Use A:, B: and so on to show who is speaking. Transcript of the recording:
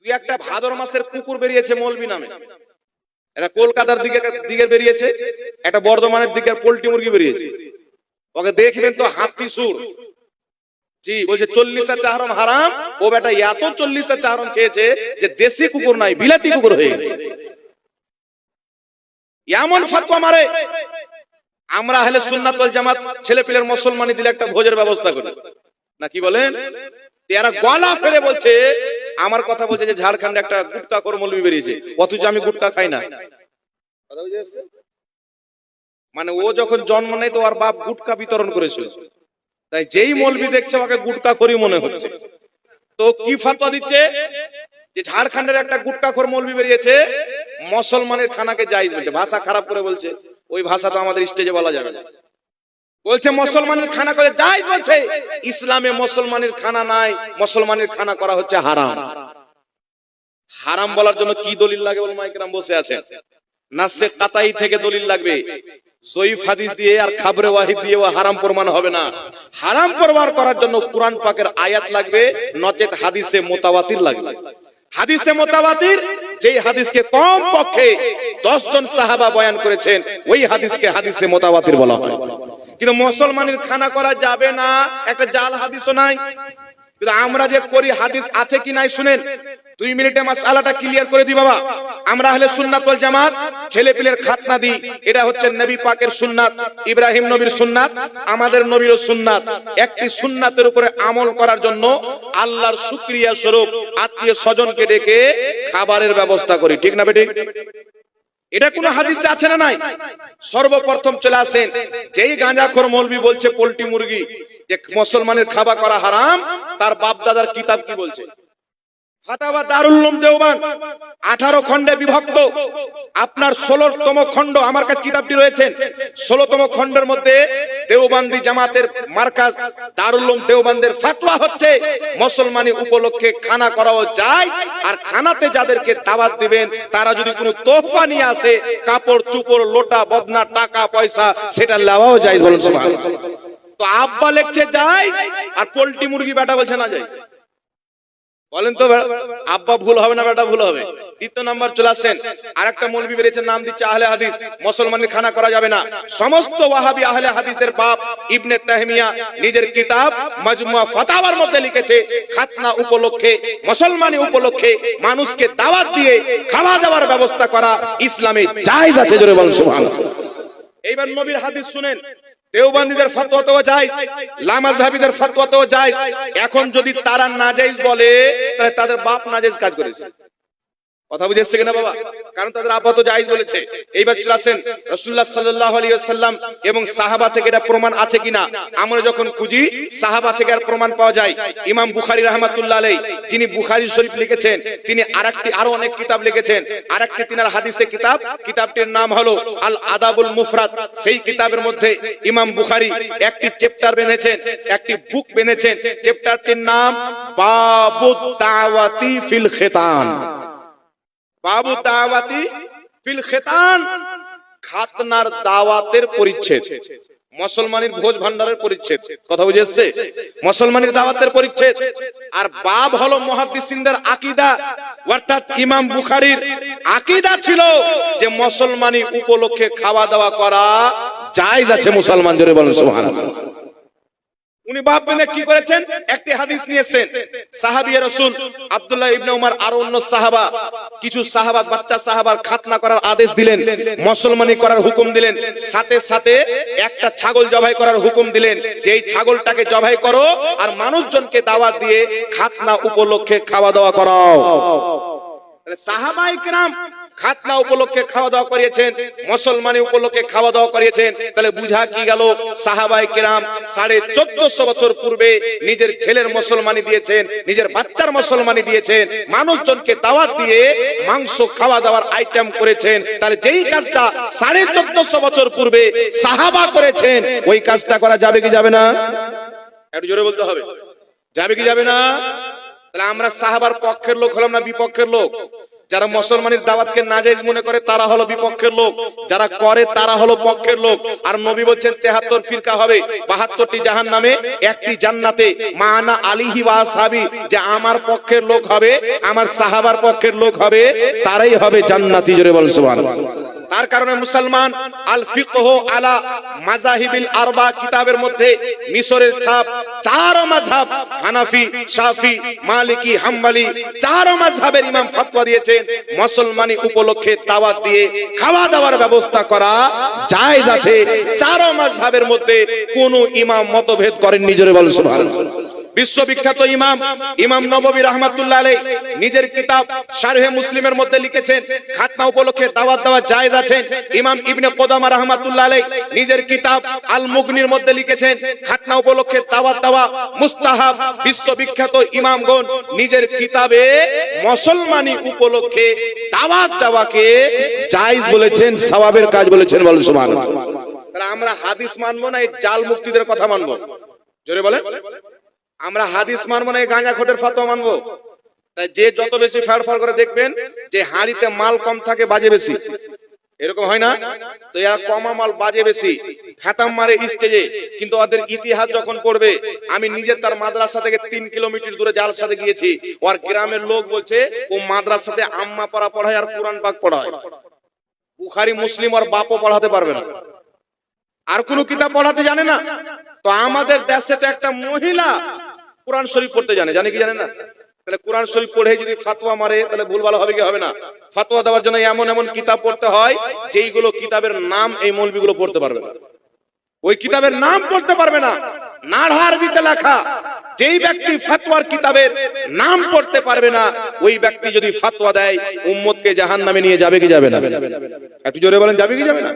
A: তুই একটা ভাদর মাসের কুকুর বেরিয়েছে মলবি নামে। এটা কলকাতার দিকে দিকে বেরিয়েছে, একটা বর্ধমানের দিকে পোল্ট্রি মুরগি বেরিয়েছে। ওকে দেখবেন তো হাতি সুর। জি, বলছে চল্লিশা চাহরম হারাম, ও বেটা এত চল্লিশা চাহরম খেয়েছে যে দেশি কুকুর নাই, বিলাতি কুকুর হয়ে গেছে। এমন ফতোয়া মারে। আমরা হলে সুন্নাত জামাত ছেলে পিলের মুসলমানি দিলে একটা ভোজের ব্যবস্থা করি। না কি বলেন? এরা গলা ফেলে বলছে, আমার কথা বলছে যে ঝাড়খণ্ডে একটা গুটকা কর বেরিয়েছে, অথচ আমি গুটকা খাই না? মানে ও যখন জন্ম নেয় তো ওর বাপ গুটকা বিতরণ করেছিল। তাই যেই মৌলবি দেখছে ওকে গুটকা করি মনে হচ্ছে। তো কি ফাতোয়া দিচ্ছে? যে ঝাড়খণ্ডের একটা গুটকা খোর মৌলবি বেরিয়েছে, মুসলমানের খানাকে জায়েজ বলছে, ভাষা খারাপ করে বলছে। ওই ভাষা তো আমাদের স্টেজে বলা যাবে না। বলছে মুসলমানের খানা করে জায়েজ বলছে। ইসলামে মুসলমানের খানা নাই মুসলমানের খানা করা হচ্ছে হারাম। হারাম বলার জন্য কি দলিল লাগে বল মাইকরাম বসে আছেন নাসে কাতাই থেকে দলিল লাগবে। জয়ীফ হাদিস দিয়ে আর খাবরে ওয়াহিদ দিয়ে ও হারাম প্রমাণ হবে না। হারাম প্রমাণ করার জন্য কোরআন পাকের আয়াত লাগবে নচেত হাদিসে মোতাবাতির লাগবে। হাদিসে মোতাবাতির যেই হাদিসকে কম পক্ষে দশ জন সাহাবা বয়ান করেছেন ওই হাদিসকে হাদিসে মোতাবাতির বলা হয়। কিন্তু মুসলমানের খানা করা যাবে না, একটা জাল হাদিসও নাই। কিন্তু আমরা যে করি হাদিস আছে কি নাই শুনেন? দুই মিনিটে মাসালাটা ক্লিয়ার করে দি বাবা। আমরা হলে সুন্নাত ওয়াল জামাত ছেলে পিলের খাতনা দি এটা হচ্ছে নবী পাকের সুন্নাত, ইব্রাহিম নবীর সুন্নাত, আমাদের নবীর সুন্নাত। একটি সুন্নাতের উপরে আমল করার জন্য আল্লাহর শুকরিয়া স্বরূপ আত্মীয় স্বজনকে ডেকে খাবারের ব্যবস্থা করি। ঠিক না বেঠিক এটা কোন হাদিসে আছে না নাই? সর্বপ্রথম চলে আসেন যেই গাঁজাখোর মৌলবি বলছে পোল্ট্রি মুরগি যে মুসলমানের খাবার করা হারাম তার বাপ দাদার কিতাব কি বলছে? খণ্ডে বিভক্ত। আপনার খণ্ড আমার কাছে কিতাবটি রয়েছে। খণ্ডের মধ্যে জামাতের হচ্ছে, মুসলমানি উপলক্ষে খানা করাও যায়, আর খানাতে যাদেরকে দাওয়াত দিবেন, তারা যদি কোনো তোহফা নিয়ে আসে, কাপড়, চুপড়, লোটা, বদনা, টাকা, পয়সা, সেটা নেওয়াও যায় বলুন। তো আব্বা লেখছে যায় আর পোল্ট্রি মুরগি বেটা বলছে, না যায় বলেন তো আব্বা ভুল হবে না বেটা ভুল হবে? দ্বিতীয় নাম্বার চলে আসেন আরেকটা মৌলবি বেরিয়েছে নাম দিচ্ছে আহলে হাদিস। মুসলমানের খানা করা যাবে না। সমস্ত ওয়াহাবি আহলে হাদিসের বাপ ইবনে তাহমিয়া নিজের কিতাব মাজমুয়া ফাতাওয়ার মধ্যে লিখেছে, খাতনা উপলক্ষে, মুসলমানি উপলক্ষে মানুষকে দাওয়াত দিয়ে খাওয়া দাওয়ার ব্যবস্থা করা ইসলামে জায়েজ আছে, জোরে বলুন সুবহানাল্লাহ। এইবার নবীর হাদিস শুনেন। দেওবান্দীদের লামা যায় লামাজহাবিদের তো যায়। এখন যদি তারা নাজাইজ বলে, তাহলে তাদের বাপ নাজাইজ কাজ করেছে। কথা বুঝে কিনা বাবা? কারণ তাদের আব্বা তো জায়েজ বলেছে। এইবার চলে আসেন রাসূলুল্লাহ সাল্লাল্লাহু আলাইহি ওয়াসাল্লাম এবং সাহাবা থেকে এটা প্রমাণ আছে কিনা? আমরা যখন খুঁজি, সাহাবা থেকে আর প্রমাণ পাওয়া যায়। ইমাম বুখারী রাহমাতুল্লাহ আলাইহি, যিনি বুখারী শরীফ লিখেছেন, তিনি আরও অনেক কিতাব লিখেছেন। আরেকটি তিনার হাদিসে কিতাব, কিতাবটির নাম হলো আল আদাবুল মুফরাদ। সেই কিতাবের মধ্যে ইমাম বুখারী একটি চ্যাপ্টার বেঁধেছেন, একটি বুক বেঁধেছেন। চ্যাপ্টারটির নাম বাবু দাওয়াতি ফিল খিতান বাবু দাওয়াতি ফিল খেতান, খাতনার দাওয়াতের পরিচ্ছেদ। মুসলমানের ভোজ ভান্ডারের পরিচ্ছেদ। কথা বুঝে এসছে? মুসলমানের দাওয়াতের পরিচ্ছেদ। আর বাব হলো মুহাদ্দিসিনদের আকীদা, অর্থাৎ ইমাম বুখারীর আকীদা ছিল যে মুসলমানি উপলক্ষে খাওয়া দাওয়া করা জায়েজ আছে মুসলমান, জোরে বলেন সুবহানাল্লাহ। উনি বাপ বেনে কি করেছেন? একটি হাদিস নিয়েছেন। সাহাবী রাসূল আব্দুল্লাহ ইবনে উমর আর অন্য সাহাবা, কিছু সাহাবা, বাচ্চা সাহাবার খাতনা করার আদেশ দিলেন, মুসলমানি করার হুকুম দিলেন, সাথে সাথে একটা ছাগল জবাই করার হুকুম দিলেন, যে এই ছাগলটাকে জবাই করো আর মানুষজনকে দাওয়াত দিয়ে খাতনা উপলক্ষে খাওয়া দাওয়া করাও। তাহলে সাহাবাই খাতনা উপলক্ষে খাওয়া দাওয়া করিয়েছেন উপলক্ষে খাওয়া দাওয়া করিয়েছেন, তাহলে বুঝা কি গেল? সাহাবাই সাড়ে বছর পূর্বে নিজের ছেলের দিয়েছেন, নিজের বাচ্চার দিয়েছেন, মানুষজনকে দাওয়াত দিয়ে মাংস খাওয়া দাওয়ার আইটেম করেছেন, তাহলে যেই কাজটা সাড়ে চোদ্দশো বছর পূর্বে সাহাবা করেছেন, ওই কাজটা করা যাবে কি যাবে না? জোরে বলতে হবে। যাবে কি যাবে না? তাহলে আমরা সাহাবার পক্ষের লোক হলাম না বিপক্ষের লোক? যারা মুসলমানের দাওয়াতকে নাজাইজ মনে করে, তারা হলো বিপক্ষের লোক। যারা করে, তারা হলো পক্ষের লোক। আর নবী বলছেন, তেহাত্তর ফিরকা হবে, বাহাত্তরটি জাহান নামে একটি জান্নাতে। মানা আলিহি ওয়া সাবি যে আমার পক্ষের লোক হবে, আমার সাহাবার পক্ষের লোক হবে, তারাই হবে জান্নাতি। জোরে বল সুবহানাল্লাহ। তার কারণে মুসলমান আল ফিকহ আলা মাজাহিবিল আরবা কিতাবের মধ্যে মিশরের ছাপ, চার মাযহাব, হানাফি, শাফি, মালিকি, হাম্বলি, চার মাযহাবের ইমাম ফতোয়া দিয়েছেন। মুসলমানি উপলক্ষে দাওয়াত দিয়ে খাওয়া দাওয়ার ব্যবস্থা করা জায়েজ আছে। চার মাযহাবের মধ্যে কোন ইমাম মতভেদ করেন নিজরে বল সুবহানাল্লাহ। বিশ্ববিখ্যাত ইমাম ইমাম নববী রহমাতুল্লাহ আলাই নিজের কিতাব শারহে মুসলিমের মধ্যে লিখেছেন, খাতনা উপলক্ষে দাওয়াত দেওয়া জায়েজ আছে। ইমাম ইবনে কোদামা রহমাতুল্লাহ আলাই নিজের কিতাব আল মুগনির মধ্যে লিখেছেন, খাতনা উপলক্ষে দাওয়াত দেওয়া মুস্তাহাব বিশ্ববিখ্যাত ইমামগণ নিজের কিতাবে মুসলমানি উপলক্ষে দাওয়াত দেওয়াকে জায়েজ বলেছেন, সওয়াবের কাজ বলেছেন বলেন, সুবহানাল্লাহ। তাহলে আমরা হাদিস মানবো না, এই জাল মুক্তিদের কথা মানবো? জোরে বলেন। আমরা হাদিস মানবো না, এই গাঁজা খোটের ফাতোয়া মানবো। যে যত বেশি ফের ফের করে দেখবেন, যে হাঁড়িতে মাল কম থাকে, বাজে বেশি। এরকম হয় না? তো এরা কমা মাল, বাজে বেশি। ফেতাম মারে স্টেজে। কিন্তু ওদের ইতিহাস যখন পড়বে, আমি নিজে তার মাদ্রাসা থেকে তিন কিলোমিটার দূরে জাল সাথে গিয়েছি। ওর গ্রামের লোক বলছে, ও মাদ্রাসাতে আম্মা পড়া পড়ায় আর কোরআন পাক পড়ায়। বুখারি, মুসলিম আর বাপও পড়াতে পারবে না। আর কোনো কিতাব পড়াতে জানে না? তো আমাদের দেশে তো একটা মহিলা কোরআন শরীফ পড়তে জানে। জানে কি জানে না? তাহলে কোরআন শরীফ পড়ে যদি ফাতোয়া মারে, তাহলে ভুল ভালো হবে কি হবে না? ফাতোয়া দেওয়ার জন্য এমন এমন কিতাব পড়তে হয়, যেইগুলো কিতাবের নাম এই মৌলবিগুলো পড়তে পারবে না। ওই কিতাবের নাম পড়তে পারবে না। নাড়া লেখা, যেই ব্যক্তি ফাতোয়ার কিতাবের নাম পড়তে পারবে না, ওই ব্যক্তি যদি ফাতোয়া দেয়, উম্মতকে জাহান্নামে নিয়ে যাবে কি যাবে না? একটু জোরে বলেন, যাবে কি যাবে না?